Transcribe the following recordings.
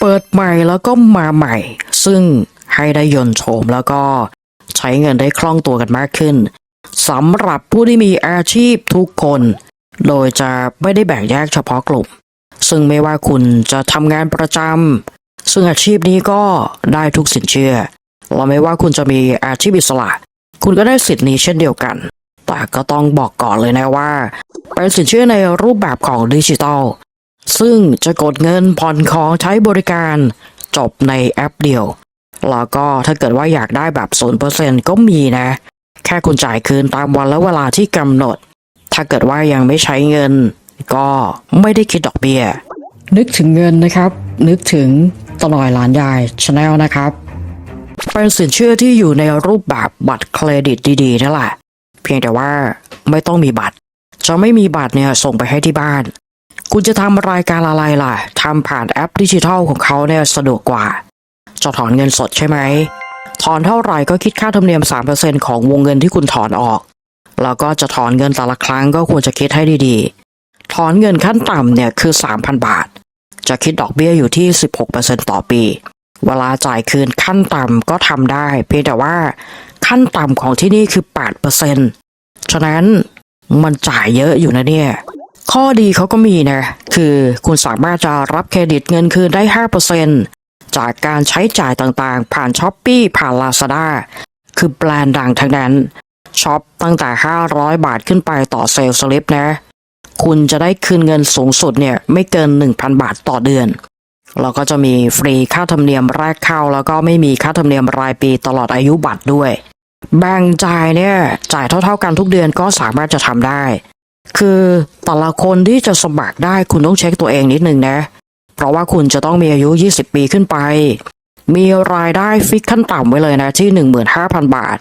เปิดใหม่แล้วก็มาใหม่ ซึ่งให้ได้ยนโฉมแล้วก็ใช้เงินได้คล่องตัวกันมากขึ้นสำหรับผู้ที่มีอาชีพทุกคน โดยจะไม่ได้แบ่งแยกเฉพาะกลุ่ม ซึ่งไม่ว่าคุณจะทำงานประจำซึ่งอาชีพนี้ก็ได้ทุกสินเชื่อและไม่ว่าคุณจะมีอาชีพอิสระ คุณก็ได้สิทธิ์นี้เช่นเดียวกัน แต่ก็ต้องบอกก่อนเลยนะว่า เป็นสินเชื่อในรูปแบบของดิจิทัล ซึ่งจะกดเงินผ่อนของใช้บริการจบในแอปเดียว แล้วก็ถ้าเกิดว่าอยากได้แบบ 0%ก็มีนะ แค่คุณจ่ายคืนตามวันและเวลาที่กำหนด ถ้าเกิดว่ายังไม่ใช้เงิน ก็ไม่ได้คิดดอกเบี้ย นึกถึงเงินนะครับ นึกถึงตลอยหลานยายชาแนลนะครับเป็นสินเชื่อที่อยู่ในรูปแบบบัตรเครดิตดีๆนั่นแหละ เพียงแต่ว่าไม่ต้องมีบัตร จะไม่มีบัตรเนี่ยส่งไปให้ที่บ้าน คุณจะทำรายการอะไรล่ะทำผ่านแอปดิจิทัลของเขาเนี่ยสะดวกกว่า จะถอนเงินสดใช่ไหม ถอนเท่าไหร่ก็คิดค่าธรรมเนียม 3%ของวงเงินที่คุณถอนออก แล้วก็จะถอนเงินแต่ละครั้งก็ควรจะคิดให้ดีๆ ถอนเงินขั้นต่ำเนี่ยคือ 3,000 บาท จะคิดดอกเบี้ยอยู่ที่ 16%ต่อปี เวลาจ่ายคืนขั้นต่ำก็ทำได้ เพียงแต่ว่าขั้นต่ำของที่นี่คือ 8%ฉะนั้นมันจ่ายเยอะอยู่นะเนี่ย ข้อดีเขาก็มีนะ คือคุณสามารถจะรับเครดิตเงินคืนได้ 5%จากการใช้จ่ายต่างๆ ผ่านช้อปปี้ผ่าน Lazada คือแบรนด์ดังทั้งนั้นช็อปตั้งแต่ 500 บาทขึ้นไปต่อเซลล์สลิปนะ คุณจะได้คืนเงินสูงสุดเนี่ยไม่เกิน 1,000 บาทต่อเดือนแล้วก็จะมีฟรีค่าธรรมเนียมแรกเข้า แล้วก็ไม่มีค่าธรรมเนียมรายปีตลอดอายุบัตรด้วย แบ่งจ่ายเนี่ยจ่ายเท่าๆกันทุกเดือนก็สามารถจะทำได้ คือแต่ละคนที่จะสมัครได้คุณต้องเช็คตัวเองนิดนึงนะ เพราะว่าคุณจะต้องมีอายุ 20 ปีขึ้นไป มีรายได้ฟิกขั้นต่ำไว้เลยนะที่ 15,000 บาท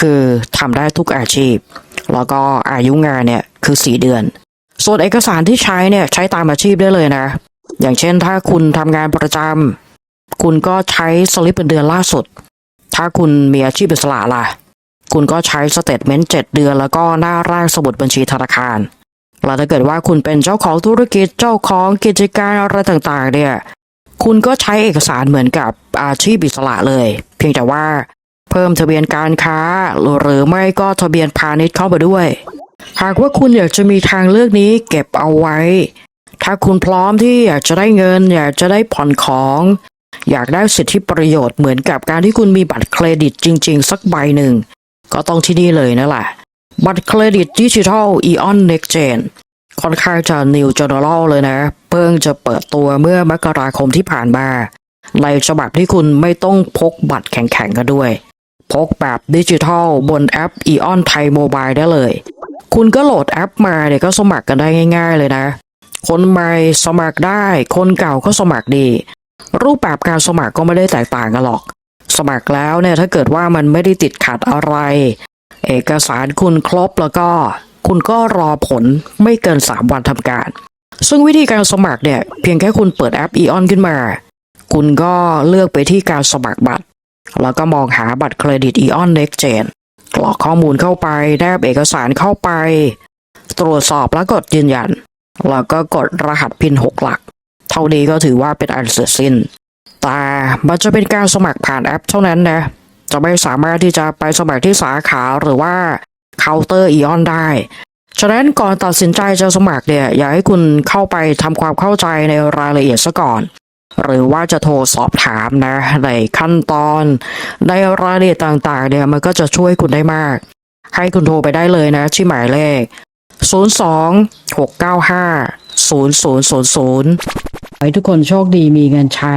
คือทำได้ทุกอาชีพ แล้วก็อายุงานเนี่ยคือ 4 เดือน ส่วนเอกสารที่ใช้เนี่ยใช้ตามอาชีพได้เลยนะ อย่างเช่นถ้าคุณทำงานประจำคุณก็ใช้สลิปเป็นเดือนล่าสุด ถ้าคุณมีอาชีพอิสระล่ะ คุณก็ใช้สเตทเมนต์7เดือนแล้วก็หน้าแรกสมุดบัญชีธนาคาร แล้วถ้าเกิดว่าคุณเป็นเจ้าของธุรกิจเจ้าของกิจการอะไรต่างๆ เนี่ย คุณก็ใช้เอกสารเหมือนกับอาชีพอิสระเลย เพียงแต่ว่าเพิ่มทะเบียนการค้า หรือไม่ก็ทะเบียนพาณิชย์เข้ามาด้วย หากว่าคุณอยากจะมีทางเลือกนี้เก็บเอาไว้ ถ้าคุณพร้อมที่อยากจะได้เงิน อยากจะได้ผ่อนของ อยากได้สิทธิประโยชน์เหมือนกับการที่คุณมีบัตรเครดิตจริง ๆ สักใบหนึ่ง ก็ต้องที่นี่เลยนั่นแหละ บัตรเครดิตดิจิทัล Eon Next Gen ค่อนข้างจะ New General เลยนะ เพิ่งจะเปิดตัวเมื่อมกราคมที่ผ่านมาในฉบับที่คุณไม่ต้องพกบัตรแข็งๆกันด้วย พกแบบดิจิทัลบนแอป Eon Thai Mobile ได้เลย คุณก็โหลดแอปมาเนี่ยก็สมัครกันได้ง่าย ๆ เลยนะ คนใหม่สมัครได้ คนเก่าก็สมัครดี รูปแบบการสมัครก็ไม่ได้แตกต่างกันหรอก สมัครแล้วเนี่ยถ้าเกิดว่ามันไม่ได้ติดขัดอะไร เอกสารคุณครบแล้วก็ คุณก็รอผลไม่เกิน 3 วันทำการ ซึ่งวิธีการสมัครเนี่ยเพียงแค่คุณเปิดแอป Eon ขึ้นมา คุณก็เลือกไปที่การสมัครบัตร แล้วก็มองหาบัตรเครดิต Eon Next Gen กรอกข้อมูลเข้าไปแนบเอกสารเข้าไป ตรวจสอบแล้วกดยืนยัน แล้วก็กดรหัสพินหกหลัก เท่านี้ก็ถือว่าเป็นอันเสร็จสิ้น แต่มันจะเป็นการสมัครผ่านแอปเท่านั้นนะ จะไม่สามารถที่จะไปสมัครที่สาขาหรือว่าเคาน์เตอร์อีออนได้ ฉะนั้นก่อนตัดสินใจจะสมัครเนี่ย อยากให้คุณเข้าไปทำความเข้าใจในรายละเอียดซะก่อน หรือว่าจะโทรสอบถามนะในขั้นตอนในรายละเอียดต่างๆเนี่ยมันก็จะช่วยคุณได้มาก ให้คุณโทรไปได้เลยนะที่หมายเลข 02 695 0000ให้ทุกคนโชคดีมีเงินใช้